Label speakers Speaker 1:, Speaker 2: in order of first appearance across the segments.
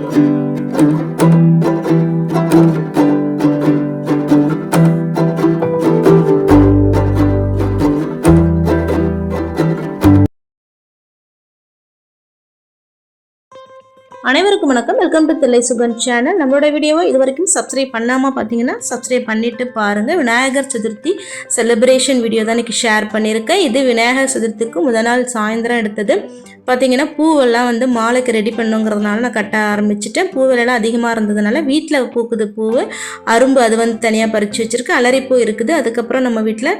Speaker 1: அனைவருக்கும் வணக்கம். Welcome to Thillai Sugan channel நம்மளோட வீடியோவை இது வரைக்கும் சப்ஸ்கிரைப் பண்ணாமல் பார்த்தீங்கன்னா சப்ஸ்கிரைப் பண்ணிட்டு பாருங்கள் விநாயகர் சதுர்த்தி செலிப்ரேஷன் வீடியோ தான் இன்றைக்கி ஷேர் பண்ணியிருக்கேன். இது விநாயகர் சதுர்த்திக்கு முதல் நாள் சாயந்தரம் எடுத்தது. பார்த்தீங்கன்னா பூவெல்லாம் வந்து மாலைக்கு ரெடி பண்ணுங்கிறதுனால நான் கட்ட ஆரம்பிச்சிட்டேன். பூவெல்லாம் அதிகமாக இருந்ததுனால வீட்டில் பூக்குது பூவு. அரும்பு அது வந்து தனியாக பறித்து வச்சுருக்கேன் அலரிப்பூ இருக்குது. அதுக்கப்புறம் நம்ம வீட்டில்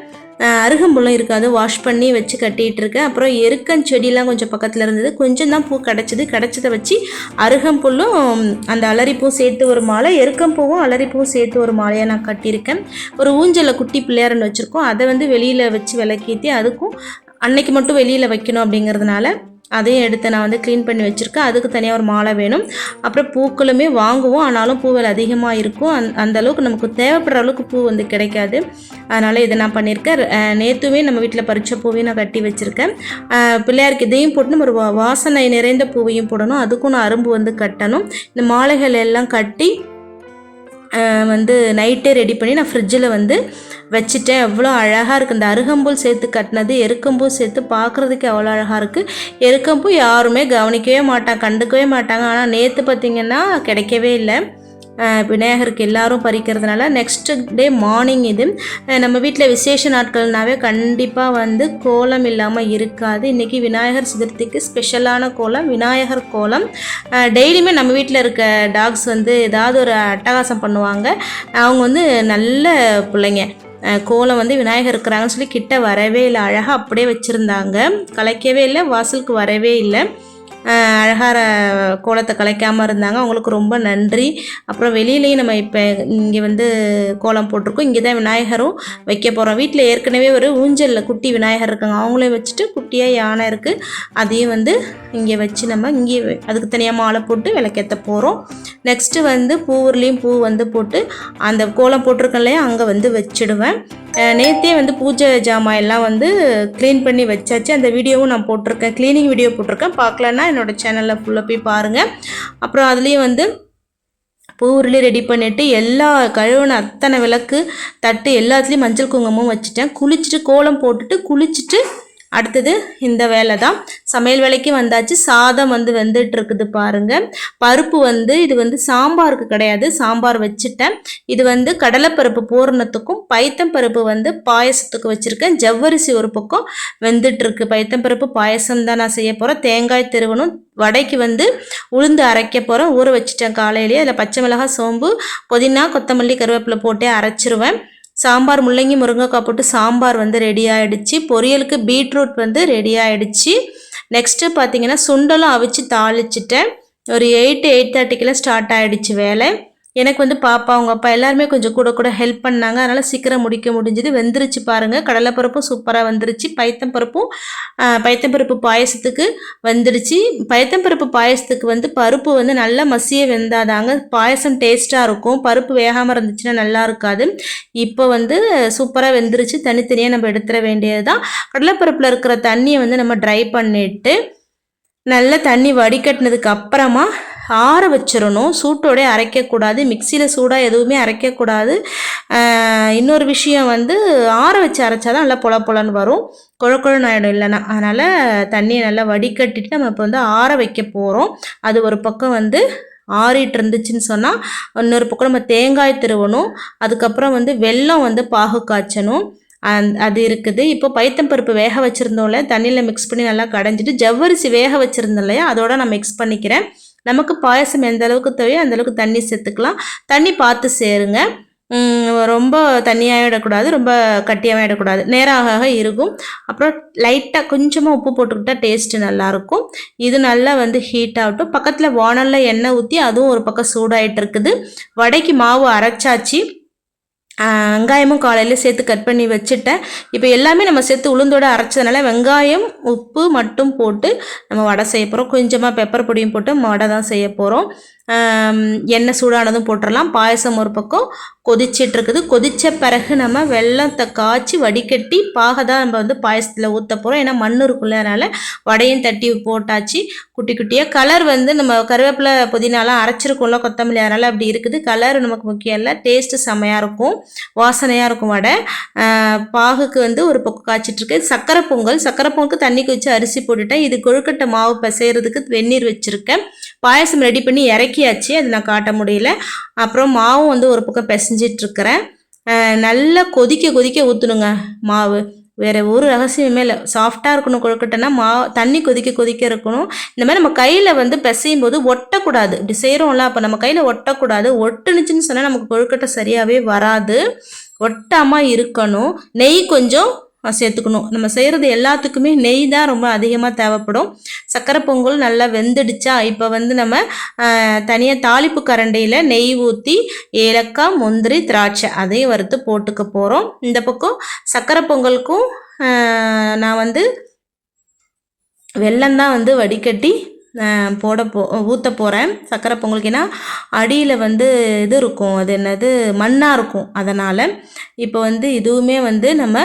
Speaker 1: அருகம்புல்லும் இருக்காது. வாஷ் பண்ணி வச்சு கட்டிகிட்டு இருக்கேன். அப்புறம் எருக்கன் செடியெலாம் கொஞ்சம் பக்கத்தில் இருந்தது. கொஞ்சம் தான் பூ கிடச்சிது. கிடச்சதை வச்சு அருகம்புல்லும் அந்த அலரிப்பூ சேர்த்து ஒரு மாலை எருக்கம்பூவும் அலரிப்பூவும் சேர்த்து ஒரு மாலையாக நான் கட்டியிருக்கேன். ஒரு ஊஞ்சலில் குட்டி பிள்ளையாரன்னு வச்சுருக்கோம். அதை வந்து வெளியில் வச்சு விளக்கேற்றி அதுக்கும் அன்னைக்கு மட்டும் வெளியில் வைக்கணும் அப்படிங்கிறதுனால அதையும் எடுத்து நான் வந்து க்ளீன் பண்ணி வச்சுருக்கேன். அதுக்கு தனியாக ஒரு மாலை வேணும். அப்புறம் பூக்களுமே வாங்குவோம். ஆனாலும் பூவில் அதிகமாக இருக்கும். அந் அந்த அளவுக்கு நமக்கு தேவைப்படுற அளவுக்கு பூ வந்து கிடைக்காது. அதனால் இதை நான் பண்ணியிருக்கேன். நேற்றுமே நம்ம வீட்டில் பறித்த பூவையும் நான் கட்டி வச்சுருக்கேன். பிள்ளையாருக்கு இதையும் போட்டு ஒரு வா- வாசனை நிறைந்த பூவையும் போடணும். அதுக்கும் நான் அரும்பு வந்து கட்டணும். இந்த மாலைகள் எல்லாம் கட்டி வந்து நைட்டே ரெடி பண்ணி நான் ஃப்ரிட்ஜில் வந்து வச்சுட்டேன். எவ்வளோ அழகாக இருக்குது இந்த அருகம்புல் சேர்த்து கட்டினது எருக்கம்பூ சேர்த்து பார்க்குறதுக்கு எவ்வளோ அழகாக இருக்குது எருக்கம்பூ யாருமே கவனிக்கவே மாட்டாங்க கண்டுக்கவே மாட்டாங்க. ஆனால் நேற்று பார்த்திங்கன்னா கிடைக்கவே இல்லை. விநாயகருக்கு எல்லாரும் பறிக்கிறதுனால நெக்ஸ்ட் டே மார்னிங் இது. நம்ம வீட்டில் விசேஷ நாட்கள்னாவே கண்டிப்பாக வந்து கோலம் இல்லாமல் இருக்காது. இன்றைக்கி விநாயகர் சதுர்த்திக்கு ஸ்பெஷலான கோலம் விநாயகர் கோலம். டெய்லியுமே நம்ம வீட்டில் இருக்க டாக்ஸ் வந்து ஏதாவது ஒரு அட்டகாசம் பண்ணுவாங்க. அவங்க வந்து நல்ல பிள்ளைங்க. கோலம் வந்து விநாயகர் இருக்கிறாங்கன்னு சொல்லி கிட்ட வரவே இல்லை. அழகாக அப்படியே வச்சுருந்தாங்க. கலைக்கவே இல்லை. வாசலுக்கு வரவே இல்லை. அழகார கோலத்தை கலைக்காமல் இருந்தாங்க. அவங்களுக்கு ரொம்ப நன்றி. அப்புறம் வெளியிலையும் நம்ம இப்போ இங்கே வந்து கோலம் போட்டிருக்கோம். இங்கே தான் விநாயகரும் வைக்க போகிறோம் வீட்டில் ஏற்கனவே ஒரு ஊஞ்சலில் குட்டி விநாயகர் இருக்காங்க. அவங்களையும் வச்சுட்டு குட்டியாக யானை இருக்குது அதையும் வந்து இங்கே வச்சு நம்ம இங்கே அதுக்கு தனியாக மாலை போட்டு விளக்கேற்ற போகிறோம் நெக்ஸ்ட்டு வந்து பூவூர்லேயும் பூ வந்து போட்டு அந்த கோலம் போட்டிருக்கேன் இல்லையா? அங்கே வந்து வச்சுடுவேன். நேற்றே நேத்தே வந்து பூஜை ஜாமான் எல்லாம் வந்து க்ளீன் பண்ணி வச்சாச்சு. அந்த வீடியோவும் நான் போட்டிருக்கேன். க்ளீனிங் வீடியோ போட்டிருக்கேன். பார்க்கலன்னா என்னோட சேனலில் ஃபுல்லாக போய் பாருங்கள் அப்புறம் அதுலேயும் வந்து பூவுருளி ரெடி பண்ணிவிட்டு எல்லா கழுவுன அத்தனை விளக்கு தட்டு எல்லாத்துலேயும் மஞ்சள் குங்குமம் வச்சுட்டேன். குளிச்சுட்டு கோலம் போட்டுட்டு குளிச்சுட்டு அடுத்தது இந்த வேலை தான் சமையல் வேலைக்கு வந்தாச்சு. சாதம் வந்து வெந்துட்டு இருக்குது பாருங்க. பருப்பு வந்து இது வந்து சாம்பாருக்கு கிடையாது. சாம்பார் வச்சுட்டேன். இது வந்து கடலைப்பருப்பு பூரணத்துக்கும் பைத்தம்பருப்பு வந்து பாயசத்துக்கு வச்சுருக்கேன். ஜவ்வரிசி ஒரு பக்கம் வெந்துட்டு இருக்கு பைத்தம்பருப்பு பாயசம் தான் நான் செய்ய போகிறேன் தேங்காய் திருவனும் வடைக்கு வந்து உளுந்து அரைக்க போகிறேன் ஊற வச்சுட்டேன் காலையிலேயே. அதில் பச்சை மிளகாய் சோம்பு புதினா கொத்தமல்லி கருவேப்பிலை போட்டே அரைச்சிருவேன். சாம்பார் முள்ளங்கி முருங்கைக்காய் போட்டு சாம்பார் வந்து ரெடி ஆகிடுச்சு பொரியலுக்கு பீட்ரூட் வந்து ரெடி ஆகிடுச்சு நெக்ஸ்ட்டு பார்த்தீங்கன்னா சுண்டலும் அவிச்சு தாளிச்சிட்டேன். ஒரு எயிட் எயிட் தேர்ட்டிக்கெல்லாம் ஸ்டார்ட் ஆகிடுச்சு வேலை. எனக்கு வந்து பாப்பா அவங்க அப்பா எல்லாருமே கொஞ்சம் கூட கூட ஹெல்ப் பண்ணாங்க. அதனால் சீக்கிரம் முடிக்க முடிஞ்சது. வெந்துருச்சு பாருங்கள் கடலைப்பருப்பும் சூப்பராக வந்துருச்சு. பைத்தம்பருப்பும் பைத்தம்பருப்பு பாயசத்துக்கு வந்துடுச்சு பைத்தம்பருப்பு பாயசத்துக்கு வந்து பருப்பு வந்து நல்லா மசிய வெந்தாதாங்க. பாயசம் டேஸ்ட்டாக இருக்கும். பருப்பு வேகாமல் இருந்துச்சுன்னா நல்லா இருக்காது. இப்போ வந்து சூப்பராக வெந்துருச்சு. தனித்தனியாக நம்ம எடுத்துட வேண்டியது தான் கடலைப்பருப்பில் இருக்கிற தண்ணியை வந்து நம்ம ட்ரை பண்ணிட்டு நல்லா தண்ணி வடிகட்டினதுக்கு அப்புறமா ஆற வச்சிடணும் சூட்டோடே அரைக்கக்கூடாது. மிக்சியில் சூடாக எதுவுமே அரைக்கக்கூடாது. இன்னொரு விஷயம் வந்து ஆற வச்சு அரைச்சாதான் நல்லா பொல பொலன்னு வரும். குழ ஆகிடும் இல்லைன்னா. அதனால் தண்ணியை நல்லா வடிகட்டிட்டு நம்ம இப்போ வந்து ஆற வைக்க போகிறோம் அது ஒரு பக்கம் வந்து ஆறிட்டு இருந்துச்சுன்னு சொன்னால் இன்னொரு பக்கம் நம்ம தேங்காய் திருவணும். அதுக்கப்புறம் வந்து வெல்லம் வந்து பாகு காய்ச்சணும். அந் அது இருக்குது. இப்போ பைத்தம்பருப்பு வேக வச்சுருந்தோம்ல தண்ணியில் மிக்ஸ் பண்ணி நல்லா கடைஞ்சிட்டு ஜவ்வரிசி வேக வச்சுருந்தோம் இல்லையா அதோட நான் மிக்ஸ் பண்ணிக்கிறேன். நமக்கு பாயசம் எந்த அளவுக்கு தேவையோ அந்த அளவுக்கு தண்ணி சேர்த்துக்கலாம். தண்ணி பார்த்து சேருங்க. ரொம்ப தண்ணியாக விடக்கூடாது ரொம்ப கட்டியாகவும் விடக்கூடாது. நேராக இருக்கும். அப்புறம் லைட்டாக கொஞ்சமாக உப்பு போட்டுக்கிட்டா டேஸ்ட்டு நல்லாயிருக்கும். இது நல்லா வந்து ஹீட் ஆகட்டும். பக்கத்தில் வானலில் எண்ணெய் ஊற்றி அதுவும் ஒரு பக்கம் சூடாகிட்டு இருக்குது வடைக்கு மாவு அரைச்சாச்சு. வெங்காயமும் காலையில் சேர்த்து கட் பண்ணி வச்சுட்டேன். இப்போ எல்லாமே நம்ம சேர்த்து உளுந்தோட அரைச்சதுனால வெங்காயம் உப்பு மட்டும் போட்டு நம்ம வடை செய்ய போகிறோம் கொஞ்சமாக பெப்பர் பொடியும் போட்டு வடை தான் செய்ய போகிறோம் எண்ணெய் சூடானதும் போட்டுடலாம் பாயசம் ஒரு பக்கம் கொதிச்சிட்ருக்குது கொதித்த பிறகு நம்ம வெள்ளத்தை காய்ச்சி வடிகட்டி பாக தான் நம்ம வந்து பாயசத்தில் ஊற்ற போகிறோம் ஏன்னா மண் இருக்குல்ல அதனால் வடையும் தட்டி போட்டாச்சு. குட்டி குட்டியாக கலர் வந்து நம்ம கருவேப்பிலை புதினாலாம் அரைச்சிருக்கோம்ல கொத்தமல்லி அதனால் அப்படி இருக்குது. கலர் நமக்கு முக்கியம் இல்லை. டேஸ்ட்டு செம்மையாக இருக்கும். வாசனையாக இருக்கும் வடை. பாகுக்கு வந்து ஒரு பக்கம் காய்ச்சிட்ருக்கு சக்கரை பொங்கல். சக்கரை பொங்கலுக்கு தண்ணி கொதிச்சு அரிசி போட்டுட்டேன். இது கொழுக்கட்டை மாவு பிசைறதுக்கு வெந்நீர் வச்சுருக்கேன். பாயசம் ரெடி பண்ணி இறக்கி இறக்கியாச்சு அது நான் காட்ட முடியல. அப்புறம் மாவும் வந்து ஒரு பக்கம் பிசைஞ்சிட்ருக்கிறேன். நல்லா கொதிக்க கொதிக்க ஊற்றணுங்க மாவு. வேறு ஒரு ரகசியமே இல்லை. சாஃப்டாக இருக்கணும் கொழுக்கட்டைனா மா தண்ணி கொதிக்க கொதிக்க இருக்கணும். இந்த மாதிரி நம்ம கையில் வந்து பிசையும் போது ஒட்டக்கூடாது. இப்படி செய்கிறோம்ல அப்போ நம்ம கையில் ஒட்டக்கூடாது. ஒட்டுனுச்சுன்னு சொன்னால் நமக்கு கொழுக்கட்டை சரியாகவே வராது. ஒட்டாமல் இருக்கணும். நெய் கொஞ்சம் சேர்த்துக்கணும். நம்ம செய்கிறது எல்லாத்துக்குமே நெய் தான் ரொம்ப அதிகமாக தேவைப்படும். சக்கரை பொங்கல் நல்லா வெந்துடுச்சா இப்போ வந்து நம்ம தனியாக தாளிப்பு கரண்டியில் நெய் ஊற்றி ஏலக்காய் முந்திரி திராட்சை அதையும் வறுத்து போட்டுக்க போகிறோம் இந்த பக்கம் சக்கரை பொங்கலுக்கும் நான் வந்து வெல்லம் தான் வந்து வடிகட்டி போட போ ஊற்ற போகிறேன் சக்கரை பொங்கலுக்கு ஏன்னா அடியில் வந்து இது இருக்கும். அது என்னது? மண்ணாக இருக்கும். அதனால் இப்போ வந்து இதுவுமே வந்து நம்ம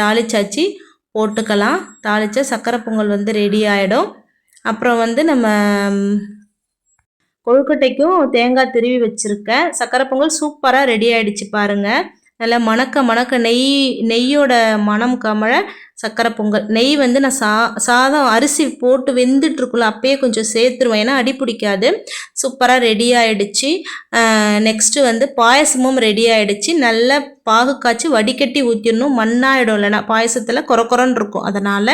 Speaker 1: தாளிச்சாச்சு போட்டுக்கலாம். தாளிச்சா சக்கரை பொங்கல் வந்து ரெடி ஆகிடும் அப்புறம் வந்து நம்ம கொழுக்கட்டைக்கும் தேங்காய் திருவி வச்சுருக்கேன். சக்கரை பொங்கல் சூப்பராக ரெடி ஆகிடுச்சு பாருங்கள் நல்லா மணக்க மணக்க நெய் நெய்யோட மணம் கமழ சக்கரை பொங்கல். நெய் வந்து நான் சா சாதம் அரிசி போட்டு வெந்துட்டுருக்குள்ள அப்பயே கொஞ்சம் சேர்த்துருவேன். ஏன்னா அடி பிடிக்காது. சூப்பராக ரெடி ஆகிடுச்சு நெக்ஸ்ட்டு வந்து பாயசமும் ரெடி ஆகிடுச்சு நல்லா பாகு காய்ச்சி வடிகட்டி ஊற்றிடணும் மண்ணாயிடும் இல்லைனா பாயசத்தில் கொர கொரன்னு இருக்கும். அதனால்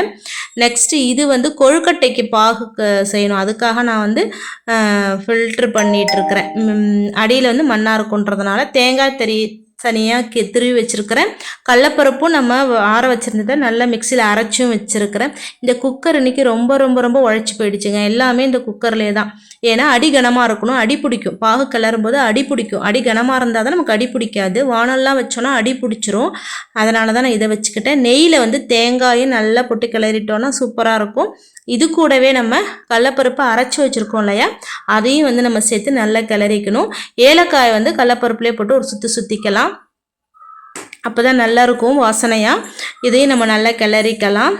Speaker 1: நெக்ஸ்ட்டு இது வந்து கொழுக்கட்டைக்கு பாகு செய்யணும். அதுக்காக நான் வந்து ஃபில்ட்ரு பண்ணிகிட்ருக்கிறேன் அடியில் வந்து மண்ணாக இருக்குன்றதுனால தேங்காய் தெரி தனியாக கி திருவி வச்சுருக்கிறேன். கடலப்பருப்பும் நம்ம ஆற வச்சுருந்ததை நல்லா மிக்சியில் அரைச்சும் வச்சுருக்கிறேன். இந்த குக்கர் இன்றைக்கி ரொம்ப ரொம்ப ரொம்ப உழைச்சி போயிடுச்சுங்க. எல்லாமே இந்த குக்கர்லேயே தான். ஏன்னா அடி கனமாக இருக்கணும் அடி பிடிக்கும். பாகு கிளறும் போது அடி பிடிக்கும். அடி கனமாக இருந்தால் தான் நமக்கு அடி பிடிக்காது. வானல்லாம் வச்சோன்னா அடி பிடிச்சிரும். அதனால தான் நான் இதை வச்சுக்கிட்டேன். நெய்யில் வந்து தேங்காயும் நல்லா போட்டு கிளறிட்டோன்னா சூப்பராக இருக்கும். இது கூடவே நம்ம கடலப்பருப்பு அரைச்சி வச்சுருக்கோம் இல்லையா? அதையும் வந்து நம்ம சேர்த்து நல்லா கிளறிக்கணும். ஏலக்காய் வந்து கடலப்பருப்புலேயே போட்டு ஒரு சுற்றி சுற்றிக்கலாம் அப்போ தான் நல்லாயிருக்கும் வாசனையாக இதையும் நம்ம நல்லா கிளறிக்கலாம்.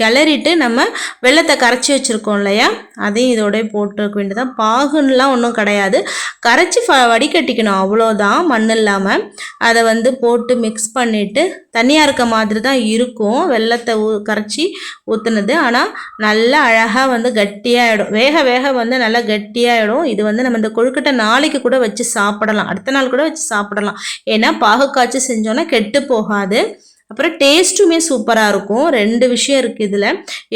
Speaker 1: கிளறிட்டு நம்ம வெள்ளத்தை கரைச்சி வச்சுருக்கோம் இல்லையா? அதையும் இதோடய போட்டுக்க வேண்டியதான் பாகுன்னெலாம் ஒன்றும் கிடையாது. கரைச்சி ஃப வடிகட்டிக்கணும். அவ்வளோதான் மண் இல்லாமல் அதை வந்து போட்டு மிக்ஸ் பண்ணிவிட்டு தனியாக இருக்க மாதிரி தான் இருக்கும். வெள்ளத்தை ஊ கரைச்சி ஊற்றுனது ஆனால் நல்லா அழகாக வந்து கட்டியாகிடும் வேக வேக வந்து நல்லா கட்டியாகிடும் இது வந்து நம்ம இந்த கொழுக்கட்டை நாளைக்கு கூட வச்சு சாப்பிடலாம். அடுத்த நாள் கூட வச்சு சாப்பிடலாம். ஏன்னா பாகு காய்ச்சி செஞ்சோன்னா கெட்டு போகாது. அப்புறம் டேஸ்ட்டுமே சூப்பராக இருக்கும். ரெண்டு விஷயம் இருக்குது இதில்.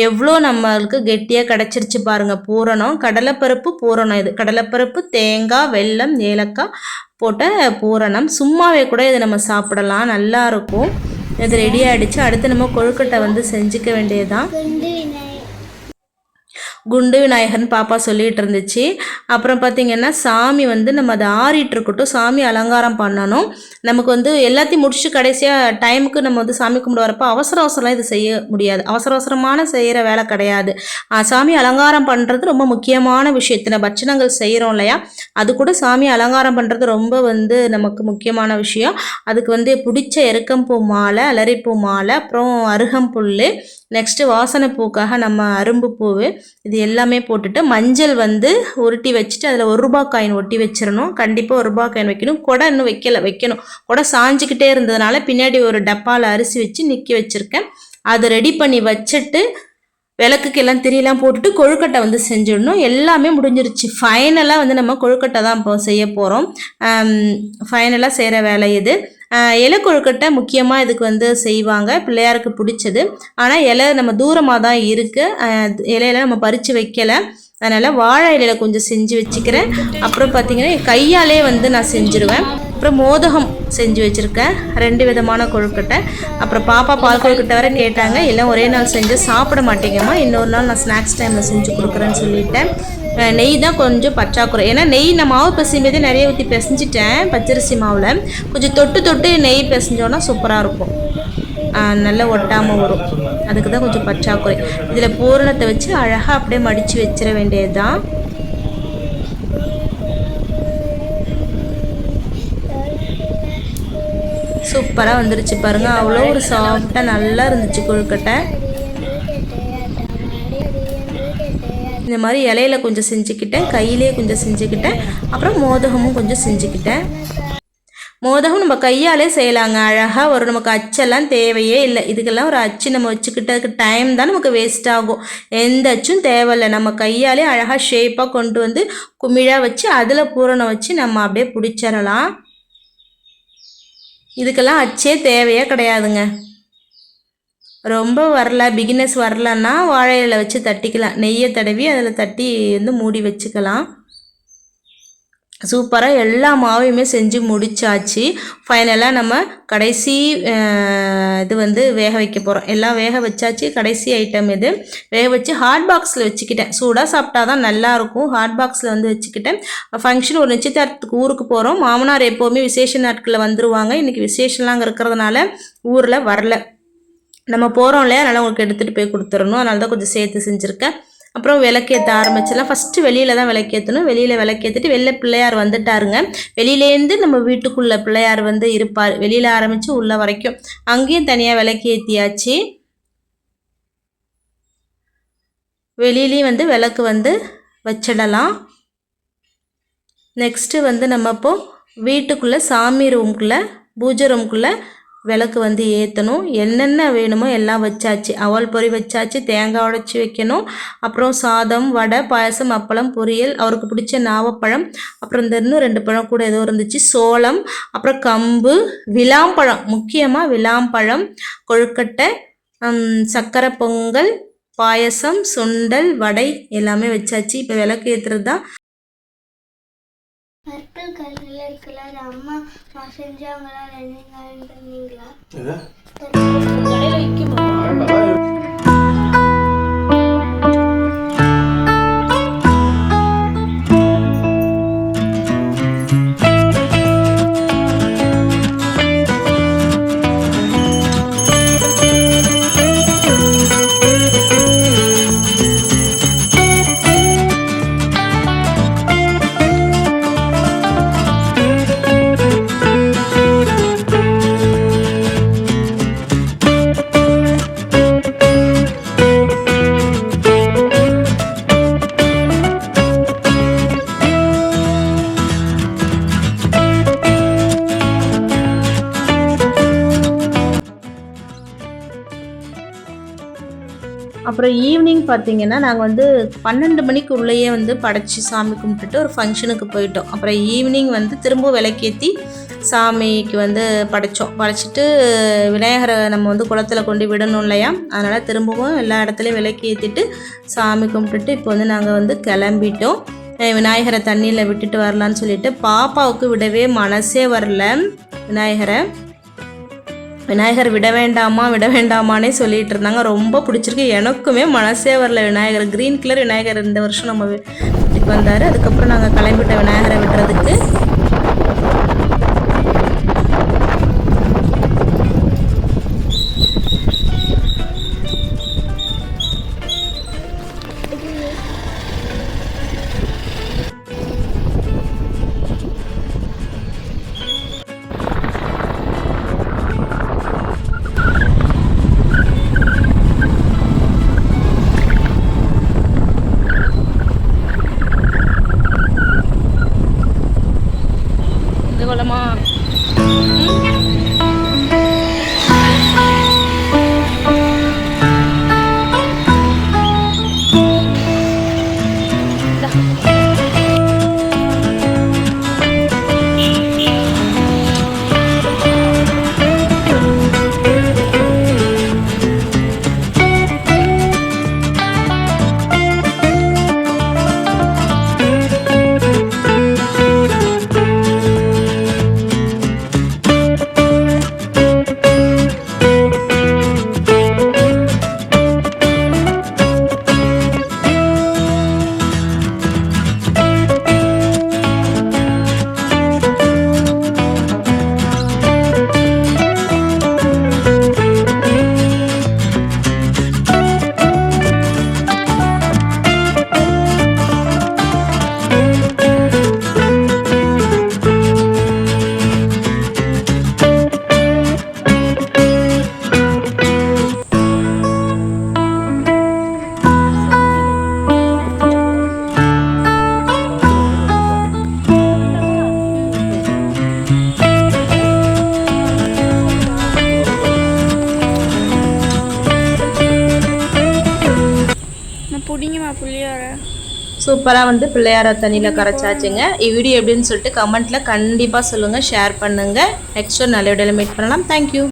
Speaker 1: எவ்வளோ நம்மளுக்கு கெட்டியாக கிடச்சிருச்சு பாருங்கள் பூரணம் கடலைப்பருப்பு பூரணம் இது. கடலைப்பருப்பு தேங்காய் வெல்லம் ஏலக்காய் போட்ட பூரணம். சும்மாவே கூட இதை நம்ம சாப்பிடலாம். நல்லாயிருக்கும் இது ரெடி ஆகிடுச்சு அடுத்து நம்ம கொழுக்கட்டை வந்து செஞ்சுக்க வேண்டியதுதான். குண்டு விநாயகர்னு பாப்பா சொல்லிகிட்டு இருந்துச்சு. அப்புறம் பார்த்திங்கன்னா சாமி வந்து நம்ம அதை ஆறிட்டு இருக்கட்டும் சாமி அலங்காரம் பண்ணணும். நமக்கு வந்து எல்லாத்தையும் முடிச்சு கடைசியாக டைமுக்கு நம்ம வந்து சாமி கும்பிட வரப்போ அவசர அவசரம்லாம் இது செய்ய முடியாது. அவசர அவசரமான செய்கிற வேலை கிடையாது. சாமி அலங்காரம் பண்ணுறது ரொம்ப முக்கியமான விஷயத்தின பட்சணங்கள் செய்கிறோம் இல்லையா? அது கூட சாமி அலங்காரம் பண்ணுறது ரொம்ப வந்து நமக்கு முக்கியமான விஷயம். அதுக்கு வந்து பிடிச்ச எருக்கம்பூ மாலை அலரிப்பூ மாலை அப்புறம் அருகம்புல் நெக்ஸ்ட்டு வாசனை பூக்காக நம்ம அரும்பு பூவு இது இது எல்லாமே போட்டுட்டு மஞ்சள் வந்து உருட்டி வச்சுட்டு அதில் ஒரு ரூபா காயின் ஒட்டி வச்சிடணும். கண்டிப்பாக ஒரு ரூபா காயின் வைக்கணும். கொடை இன்னும் வைக்கல வைக்கணும். கொடை சாஞ்சிக்கிட்டே இருந்ததுனால பின்னாடி ஒரு டப்பாவில் அரிசி வச்சு நிற்க வச்சுருக்கேன். அதை ரெடி பண்ணி வச்சுட்டு விளக்குக்கு எல்லாம் திரியெல்லாம் போட்டுட்டு கொழுக்கட்டை வந்து செஞ்சிடணும். எல்லாமே முடிஞ்சிருச்சு. ஃபைனலாக வந்து நம்ம கொழுக்கட்டை தான் இப்போ செய்ய போகிறோம் ஃபைனலாக செய்கிற வேலை இது. இலை கொழுக்கட்டை முக்கியமாக இதுக்கு வந்து செய்வாங்க. பிள்ளையாருக்கு பிடிச்சது. ஆனால் இலை நம்ம தூரமாக தான் இருக்குது இலையில நம்ம பறித்து வைக்கலை. அதனால் வாழை இலையில கொஞ்சம் செஞ்சு வச்சுக்கிறேன். அப்புறம் பார்த்தீங்கன்னா கையாலே வந்து நான் செஞ்சுருவேன். அப்புறம் மோதகம் செஞ்சு வச்சுருக்கேன். ரெண்டு விதமான கொழுக்கட்டை. அப்புறம் பாப்பா பால் கொழுக்கட்டை வரை கேட்டாங்க. எல்லாம் ஒரே நாள் செஞ்சு சாப்பிட மாட்டேங்கம்மா. இன்னொரு நாள் நான் ஸ்நாக்ஸ் டைமில் செஞ்சு கொடுக்குறேன்னு சொல்லிட்டேன். நெய் தான் கொஞ்சம் பற்றாக்குறை. ஏன்னா நெய் நான் மாவு பிசையும்போது நிறைய ஊற்றி பிசைஞ்சிட்டேன் பச்சரிசி மாவில். கொஞ்சம் தொட்டு தொட்டு நெய் பிசைஞ்சோன்னா சூப்பராக இருக்கும். நல்லா ஒட்டாமல் வரும். அதுக்கு தான் கொஞ்சம் பற்றாக்குறை. இதில் பூரணத்தை வச்சு அழகாக அப்படியே மடித்து வச்சிட வேண்டியது தான் சூப்பராக வந்துருச்சு பாருங்க. அவ்வளோ ஒரு சாஃப்டாக நல்லா இருந்துச்சு கொழுக்கட்டை. இந்த மாதிரி இலையில கொஞ்சம் செஞ்சுக்கிட்டேன் கையிலே கொஞ்சம் செஞ்சுக்கிட்டேன் அப்புறம் மோதகமும் கொஞ்சம் செஞ்சுக்கிட்டேன். மோதகம் நம்ம கையாலே செய்யலாங்க. அழகாக ஒரு நமக்கு அச்செல்லாம் தேவையே இல்லை. இதுக்கெல்லாம் ஒரு அச்சு நம்ம வச்சுக்கிட்டதுக்கு டைம் தான் நமக்கு வேஸ்ட் ஆகும். எந்த அச்சும் தேவையில்லை. நம்ம கையாலே அழகாக ஷேப்பாக கொண்டு வந்து குமிழாக வச்சு அதில் பூரணம் வச்சு நம்ம அப்படியே பிடிச்சிடலாம். இதுக்கெல்லாம் அச்சே தேவையே கிடையாதுங்க. ரொம்ப வரல பிகினஸ் வரலன்னா வாழை இலை வச்சு தட்டிக்கலாம். நெய்யை தடவி அதில் தட்டி வந்து மூடி வச்சுக்கலாம். சூப்பராக எல்லா மாவையுமே செஞ்சு முடிச்சாச்சு. ஃபைனலாக நம்ம கடைசி இது வந்து வேக வைக்க போகிறோம் எல்லாம் வேக வச்சாச்சு. கடைசி ஐட்டம் இது. வேக வச்சு ஹாட் பாக்ஸில் வச்சுக்கிட்டேன். சூடாக சாப்பிட்டா தான் நல்லாயிருக்கும் ஹாட் பாக்ஸில் வந்து வச்சுக்கிட்டேன். ஃபங்க்ஷன் ஒரு நிச்சயதார்த்தத்துக்கு ஊருக்கு போகிறோம் மாமனார் எப்போவுமே விசேஷ நாட்களில் வந்துருவாங்க. இன்றைக்கி விசேஷம்லாம் இருக்கிறதுனால ஊரில் வரல. நம்ம போகிறோம் இல்லையா? அதனால் உங்களுக்கு எடுத்துகிட்டு போய் கொடுத்துடணும் அதனால தான் கொஞ்சம் சேர்த்து செஞ்சுருக்கேன். அப்புறம் விளக்கேற்ற ஆரம்பிச்சிடலாம். ஃபஸ்ட்டு வெளியில் தான் விளக்கேற்றணும் வெளியில் விளக்கேற்றிட்டு வெளில பிள்ளையார் வந்துட்டாருங்க. வெளியிலேருந்து நம்ம வீட்டுக்குள்ளே பிள்ளையார் வந்து இருப்பார். வெளியில் ஆரம்பித்து உள்ள வரைக்கும். அங்கேயும் தனியாக விளக்கேற்றியாச்சு வெளியிலையும் வந்து விளக்கு வந்து வச்சிடலாம். நெக்ஸ்ட்டு வந்து நம்ம இப்போது வீட்டுக்குள்ளே சாமி ரூம்குள்ளே பூஜை ரூம்குள்ளே விளக்கு வந்து ஏற்றணும் என்னென்ன வேணுமோ எல்லாம் வச்சாச்சு. அவல் பொறி வச்சாச்சு தேங்காய் உடச்சி வைக்கணும். அப்புறம் சாதம் வடை பாயசம் அப்பளம் பொரியல் அவருக்கு பிடிச்ச நாவப்பழம் அப்புறம் இந்த இன்னும் ரெண்டு பழம் கூட ஏதோ இருந்துச்சு. சோளம் அப்புறம் கம்பு விளாம்பழம் முக்கியமாக விளாம்பழம் கொழுக்கட்டை சக்கரை பொங்கல் பாயசம் சுண்டல் வடை எல்லாமே வச்சாச்சு. இப்போ விளக்கு ஏற்றுறது தான்
Speaker 2: பர்பிள் கலர்ல இருக்குல்ல அது அம்மா நான் செஞ்சாங்களா ரெண்டு பண்ணீங்களா
Speaker 1: அப்புறம் ஈவினிங் பார்த்தீங்கன்னா நாங்கள் வந்து பன்னெண்டு மணிக்கு உள்ளேயே வந்து படைச்சி சாமி கும்பிட்டுட்டு ஒரு ஃபங்க்ஷனுக்கு போயிட்டோம். அப்புறம் ஈவினிங் வந்து திரும்ப விளக்கேற்றி சாமிக்கு வந்து படைச்சோம். படைச்சிட்டு விநாயகரை நம்ம வந்து குளத்தில் கொண்டு விடணும் இல்லையா? அதனால் திரும்பவும் எல்லா இடத்துலையும் விளக்கு ஏற்றிட்டு சாமி கும்பிட்டுட்டு இப்போ வந்து நாங்கள் வந்து கிளம்பிட்டோம். விநாயகரை தண்ணியில் விட்டுட்டு வரலான்னு சொல்லிட்டு பாப்பாவுக்கு விடவே மனசே வரல விநாயகரை. விநாயகர் விட வேண்டாமா விட வேண்டாமானே சொல்லிட்டு இருந்தாங்க. ரொம்ப பிடிச்சிருக்கு. எனக்குமே மனசே வரல விநாயகர். க்ரீன் கலர் விநாயகர் இந்த வருஷம் நம்ம வீட்டுக்கு வந்தார். அதுக்கப்புறம் நாங்கள் கிளம்பிட்ட விநாயகரை விடுறதுக்கு சூப்பராக வந்து பிள்ளையார தண்ணியில் கரைச்சாச்சுங்க. வீடியோ எப்படின்னு சொல்லிட்டு கமெண்ட்டில் கண்டிப்பாக சொல்லுங்கள் ஷேர் பண்ணுங்கள் நெக்ஸ்ட் ஒரு நல்ல வீடியோவில் மீட் பண்ணலாம். தேங்க்யூ